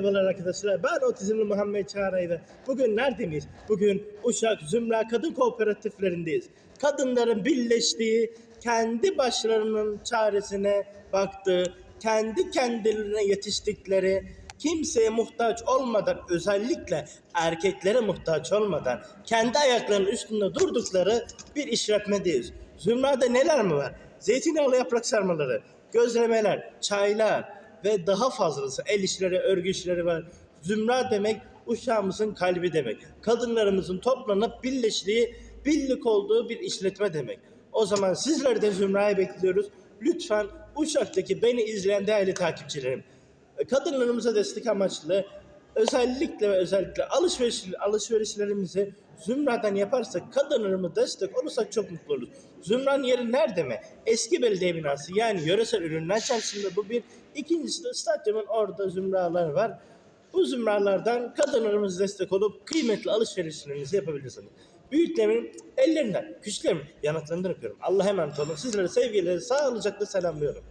Merhabalar arkadaşlar. Ben Otizmli Muhammed Çağrı ve bugün neredeyiz? Bugün Uşak Zümra Kadın Kooperatiflerindeyiz. Kadınların birleştiği, kendi başlarının çaresine baktığı, kendi kendilerine yetiştikleri, kimseye muhtaç olmadan, özellikle erkeklere muhtaç olmadan, kendi ayaklarının üstünde durdukları bir işletmedeyiz. Zümra'da neler mi var? Zeytinyağlı yaprak sarmaları, gözlemeler, çaylar, ve daha fazlası el işleri, örgü işleri var. Zümra demek uşağımızın kalbi demek. Kadınlarımızın toplanıp birleştiği, birlik olduğu bir işletme demek. O zaman sizler de Zümra'yı bekliyoruz. Lütfen Uşak'taki beni izleyen değerli takipçilerim. Kadınlarımıza destek amaçlı özellikle ve özellikle alışveriş, alışverişlerimizi Zümra'dan yaparsak kadınlarımı destek olursak çok mutlu oluruz. Zümra'nın yeri nerede mi? Eski belediye binası yani yöresel ürünler çarşısında bu bir. İkincisi de stadyumun orada Zümra'lar var. Bu zümralardan kadınlarımız destek olup kıymetli alışverişlerinizi yapabilirsiniz. Büyüklerimin ellerinden, küçüklerimin yanaklarından öpüyorum. Allah'a emanet olun. Sizlere sevgiyle, sağlıcakla selamlıyorum.